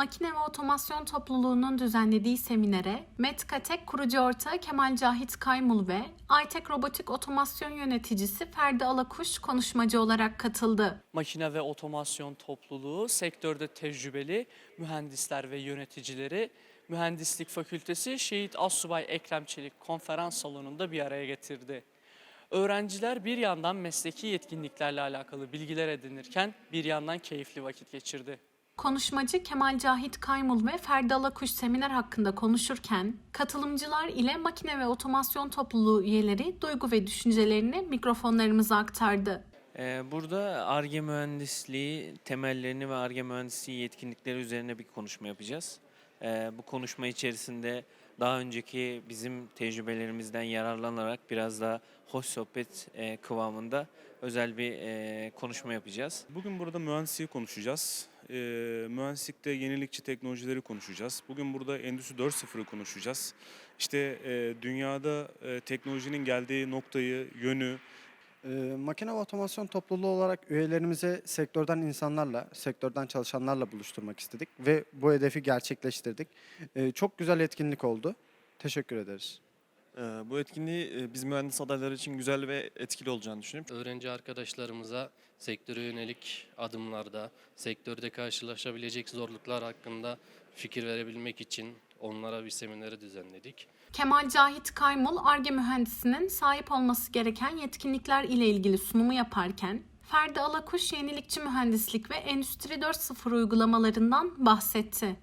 Makine ve Otomasyon Topluluğu'nun düzenlediği seminere Metkatek kurucu ortağı Kemal Cahit Kaymul ve Aytek Robotik Otomasyon Yöneticisi Ferdi Alakuş konuşmacı olarak katıldı. Makine ve Otomasyon Topluluğu sektörde tecrübeli mühendisler ve yöneticileri Mühendislik Fakültesi Şehit Assubay Ekrem Çelik konferans salonunda bir araya getirdi. Öğrenciler bir yandan mesleki yetkinliklerle alakalı bilgiler edinirken bir yandan keyifli vakit geçirdi. Konuşmacı Kemal Cahit Kaymul ve Ferdi Alakuş seminer hakkında konuşurken katılımcılar ile Makine ve Otomasyon Topluluğu üyeleri duygu ve düşüncelerini mikrofonlarımıza aktardı. Ee, Burada ARGE mühendisliği temellerini ve ARGE mühendisliği yetkinlikleri üzerine bir konuşma yapacağız. Ee, Bu konuşma içerisinde daha önceki bizim tecrübelerimizden yararlanarak biraz daha hoş sohbet e, kıvamında özel bir e, konuşma yapacağız. Bugün burada mühendisliği konuşacağız. Ee, mühendislikte yenilikçi teknolojileri konuşacağız. Bugün burada Endüstri 4.0'ı konuşacağız. İşte e, dünyada e, teknolojinin geldiği noktayı, yönü, Ee, makine ve otomasyon topluluğu olarak üyelerimize sektörden insanlarla, sektörden çalışanlarla buluşturmak istedik ve bu hedefi gerçekleştirdik. Ee, çok güzel etkinlik oldu. Teşekkür ederiz. Ee, Bu etkinliği e, biz mühendis adayları için güzel ve etkili olacağını düşünüyorum. öğrenci arkadaşlarımıza sektöre yönelik adımlarda, sektörde karşılaşabilecek zorluklar hakkında fikir verebilmek için onlara bir semineri düzenledik. Kemal Cahit Kaymul, ARGE mühendisinin sahip olması gereken yetkinlikler ile ilgili sunumu yaparken, Ferdi Alakuş yenilikçi mühendislik ve Endüstri 4.0 uygulamalarından bahsetti.